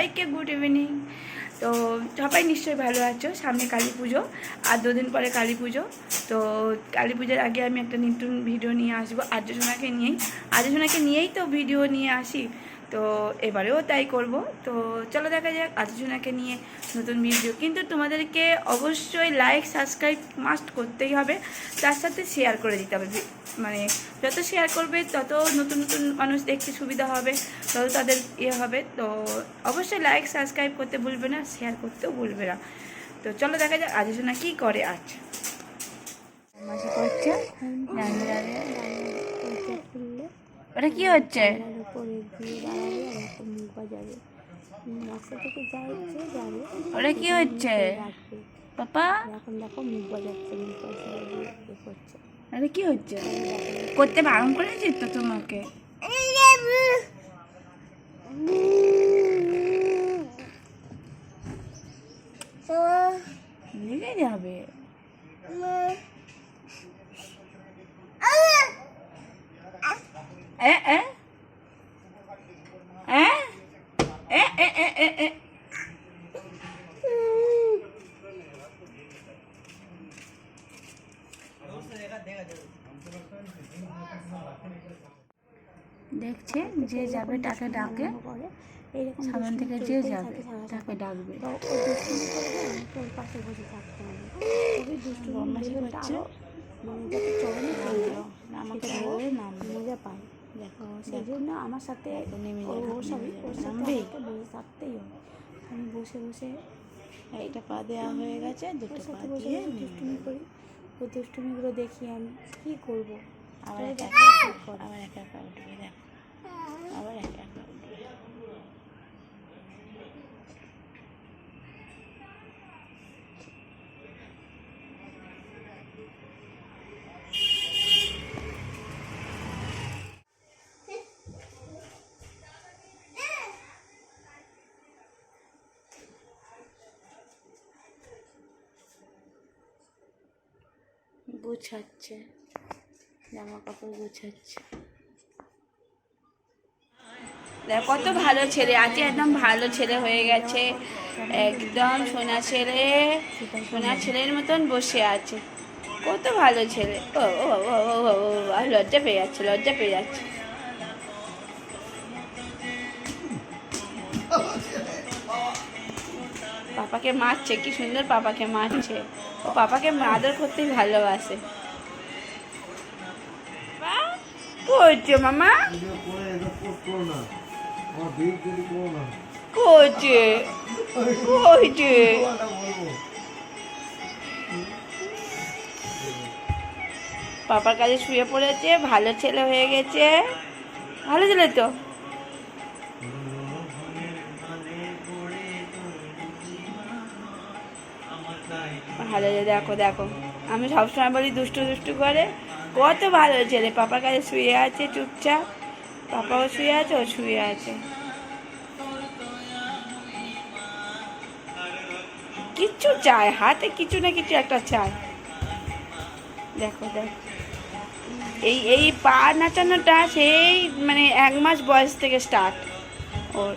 সবাইকে good evening তো সবাই নিশ্চয়ই ভালো আছো। সামনে কালী পুজো, আর দুদিন পরে কালী পুজো। তো কালী পুজোর আগে আমি একটা নতুন ভিডিও নিয়ে আসব আর্যসোনাকে নিয়েই। আর্যসোনাকে নিয়েই তো ভিডিও নিয়ে আসি। তো এবারেও তাই করব। তো চলো দেখা যাক আর্যসোনাকে নিয়ে নতুন ভিডিও কিন্তু তোমাদেরকে অবশ্যই লাইক সাবস্ক্রাইব মাস্ট করতেই হবে। তার সাথে শেয়ার করে দিতে হবে। মানে যত শেয়ার করবে, তত নতুন নতুন মানুষ দেখতে সুবিধা হবে, তত তাদের ইয়ে হবে। তো অবশ্যই লাইক সাবস্ক্রাইব করতে ভুলবে না শেয়ার করতেও ভুলবে না। তো চলো দেখা যাক আলোচনা কী করে আজ। ওটা কি হচ্ছে? ওটা কি হচ্ছে? পাপা এখন দেখো মুখ বাজাচ্ছে, মুখ আরে কি হচ্ছে? করতে বারণ করেছি তো তোমাকে? লেগে যাবে। এ এ দেখছে যে যাবে তাকে ডাকে। সামনে থেকে যে যাবে, তাকে ডাকবে। আমার সাথে নেমে ওর ওর বসে থাকতেই আমি বসে বসে এটা পা দেওয়া হয়ে গেছে, দুটো পা দিয়ে দুষ্টুমি করি ওই দুষ্টুমিগুলো দেখি আমি কী করব আবার একটা একা। আবার একা একা উঠবে দেখ আবার একা একা উঠবে গুছাচ্ছে জামা কাপড় গুছাচ্ছে কত ভালো ছেলে আজকে একদম ভালো ছেলে হয়ে গেছে একদম সোনা ছেলে সোনা ছেলের মতন বসে আছে কত ভালো ছেলে ও ও, ও, ও, লজ্জা পেয়ে যাচ্ছে লজ্জা পেয়ে যাচ্ছে পাপাকে মারছে, কি সুন্দর পাপাকে মারছে। ও পাপাকে আদর করতেই ভালোবাসে। করছে মামা? করছে করছে পাপার কাছে শুয়ে পড়েছে, ভালো ছেলে হয়ে গেছে। ভালো ছেলে তো? ভালো দেখো দেখো। আমি সবসময় বলি দুষ্টু দুষ্টু করে। কত ভালো ছেলে। পাপার কাছে শুয়ে আছে চুপচাপ। পাপাও শুয়ে আছে, ও শুয়ে আছে। কিচ্ছু চায় হাতে কিছু না কিছু একটা চায় দেখো দেখো। এই এই পা নাচানোটা সেই মানে এক মাস বয়স থেকে স্টার্ট ওর।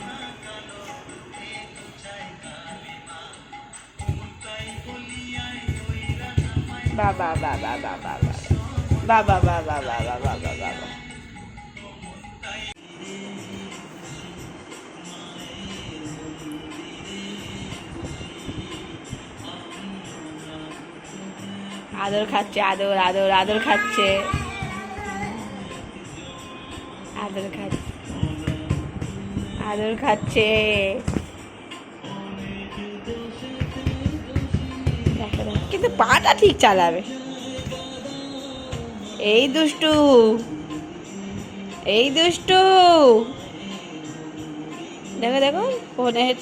বাবা বাবা বাবা বাবা বাবা বাবা বাবা বাবা আদর খাচ্ছে আদর আদর আদর খাচ্ছে আদর খাচ্ছে আদর খাচ্ছে কিন্তু পাটা ঠিক চালাবে। এই দুষ্টু এই দুষ্টু। দেখো দেখো ফোনের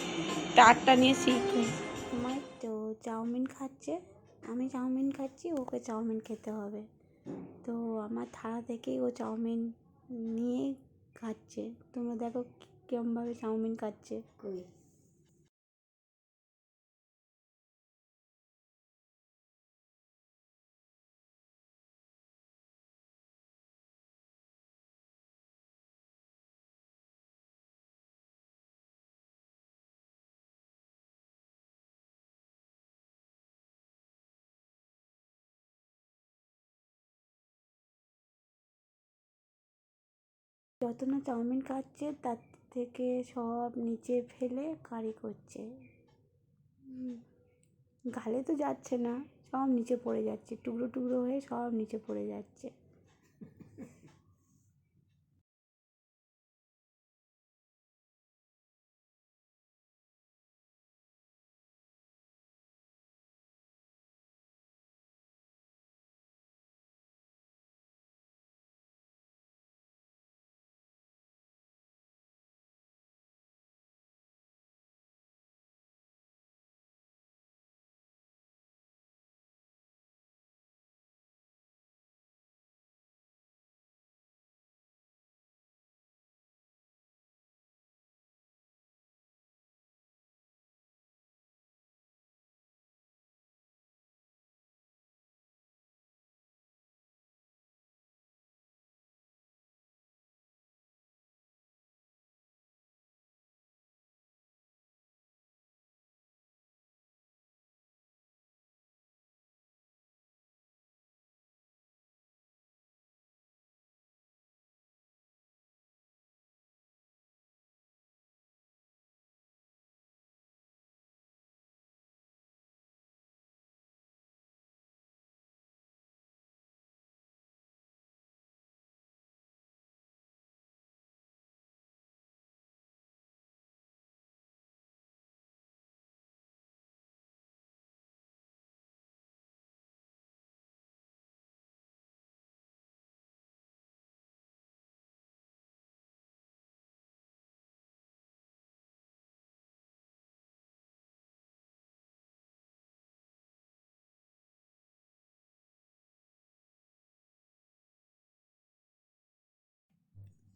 তারটা নিয়ে শিখবে। আমার তো চাউমিন খাচ্ছে আমি চাউমিন খাচ্ছি ওকে চাউমিন খেতে হবে। তো আমার থালা থেকেই ও চাউমিন নিয়ে খাচ্ছে। তোমরা দেখো কেমনভাবে চাউমিন খাচ্ছে। যত না চাউমিন খাচ্ছে, তার থেকে সব নিচে ফেলে কারি করছে। গালে তো যাচ্ছে না, সব নিচে পড়ে যাচ্ছে, টুকরো টুকরো হয়ে সব নিচে পড়ে যাচ্ছে।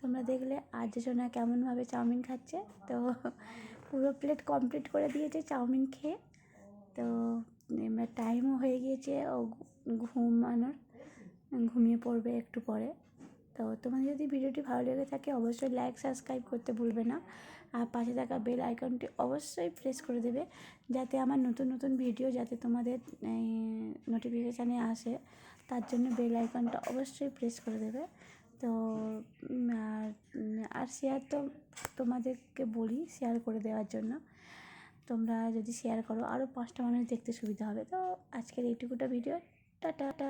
তোমরা দেখলে আর্যসোনা কেমনভাবে চাউমিন খাচ্ছে। তো পুরো প্লেট কমপ্লিট করে দিয়েছে চাউমিন খেয়ে। তো এবার টাইমও হয়ে গিয়েছে ও ঘুমানোর, ঘুমিয়ে পড়বে একটু পরে। তো তোমাদের যদি ভিডিওটি ভালো লেগে থাকে অবশ্যই লাইক সাবস্ক্রাইব করতে ভুলবে না। আর পাশে থাকা বেল আইকনটি অবশ্যই প্রেস করে দেবে যাতে আমার নতুন নতুন ভিডিও যাতে তোমাদের নোটিফিকেশানে আসে। তার জন্য বেল আইকনটা অবশ্যই প্রেস করে দেবে। তো আর আর শেয়ার তো তোমাদেরকে বলি শেয়ার করে দেওয়ার জন্য। তোমরা যদি শেয়ার করো আরও পাঁচটা মানুষ দেখতে সুবিধা হবে। তো আজকের এইটুকুটা ভিডিও টাটা।